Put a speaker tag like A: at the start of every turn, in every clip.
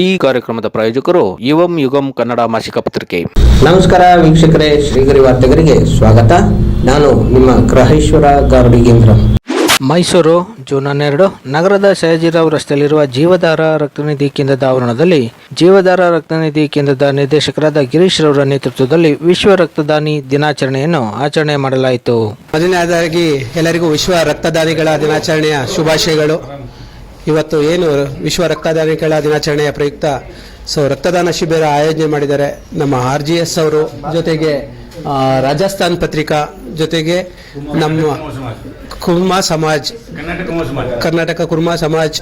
A: ಈ ಕಾರ್ಯಕ್ರಮದ ಪ್ರಾಯೋಜಕರು ಯುವಂ ಯುಗಂ ಕನ್ನಡ ಮಾಸಿಕ ಪತ್ರಿಕೆ.
B: ನಮಸ್ಕಾರ ವೀಕ್ಷಕರೇ ಶ್ರೀಗರಿ ವಾರ್ತೆಗರಿಗೆ ಸ್ವಾಗತ. ನಾನು ನಿಮ್ಮ ಗ್ರಹೇಶ್ವರ ಗಾರುಡಿಗೇಂದ್ರ
A: ಮೈಸೂರು ಜೂನ್ ಹನ್ನೆರಡು ನಗರದ ಸಯಾಜಿರಾವ್ ರಸ್ತೆಯಲ್ಲಿರುವ ಜೀವಧಾರ ರಕ್ತನಿಧಿ ಕೇಂದ್ರದ ಆವರಣದಲ್ಲಿ ಜೀವಧಾರ ರಕ್ತನಿಧಿ ಕೇಂದ್ರದ ನಿರ್ದೇಶಕರಾದ ಗಿರೀಶ್ ರವರ ನೇತೃತ್ವದಲ್ಲಿ ವಿಶ್ವ ರಕ್ತದಾನಿ ದಿನಾಚರಣೆಯನ್ನು ಆಚರಣೆ ಮಾಡಲಾಯಿತು.
C: ಮೊದಲನೇದಾಗಿ ಎಲ್ಲರಿಗೂ ವಿಶ್ವ ರಕ್ತದಾನಿಗಳ ದಿನಾಚರಣೆಯ ಶುಭಾಶಯಗಳು. ಇವತ್ತು ಏನು ವಿಶ್ವ ರಕ್ತದಾನಿಗಳ ದಿನಾಚರಣೆಯ ಪ್ರಯುಕ್ತ, ಸೊ ರಕ್ತದಾನ ಶಿಬಿರ ಆಯೋಜನೆ ಮಾಡಿದ್ದಾರೆ ನಮ್ಮ ಆರ್ ಜಿ ಎಸ್ ಅವರು ಜೊತೆಗೆ ರಾಜಸ್ಥಾನ್ ಪತ್ರಿಕಾ ಜೊತೆಗೆ ನಮ್ಮ ಕುರ್ಮಾ ಸಮಾಜ್ ಕರ್ನಾಟಕ ಕುರ್ಮಾ ಸಮಾಜ್.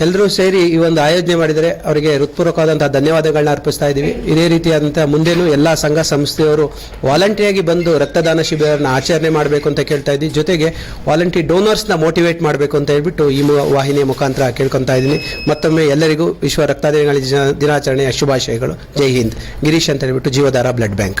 C: ಎಲ್ಲರೂ ಸೇರಿ ಈ ಒಂದು ಆಯೋಜನೆ ಮಾಡಿದರೆ ಅವರಿಗೆ ಹೃತ್ಪೂರ್ವಕವಾದಂತಹ ಧನ್ಯವಾದಗಳನ್ನ ಅರ್ಪಿಸ್ತಾ ಇದ್ದೀವಿ. ಇದೇ ರೀತಿಯಾದಂತಹ ಮುಂದೇನು ಎಲ್ಲ ಸಂಘ ಸಂಸ್ಥೆಯವರು ವಾಲಂಟಿಯಾಗಿ ಬಂದು ರಕ್ತದಾನ ಶಿಬಿರನ ಆಚರಣೆ ಮಾಡಬೇಕು ಅಂತ ಕೇಳ್ತಾ ಇದ್ದೀವಿ. ಜೊತೆಗೆ ವಾಲಂಟಿ ಡೋನರ್ಸ್ನ ಮೋಟಿವೇಟ್ ಮಾಡಬೇಕು ಅಂತ ಹೇಳ್ಬಿಟ್ಟು ಈ ವಾಹಿನಿಯ ಮುಖಾಂತರ ಕೇಳ್ಕೊತಾ ಇದ್ದೀನಿ. ಮತ್ತೊಮ್ಮೆ ಎಲ್ಲರಿಗೂ ವಿಶ್ವ ರಕ್ತದಾನಿಗಳ ದಿನ- ದಿನಾಚರಣೆಯ ಶುಭಾಶಯಗಳು. ಜೈ ಹಿಂದ್. ಗಿರೀಶ್ ಅಂತ ಹೇಳ್ಬಿಟ್ಟು ಜೀವಧಾರ ಬ್ಲಡ್ ಬ್ಯಾಂಕ್.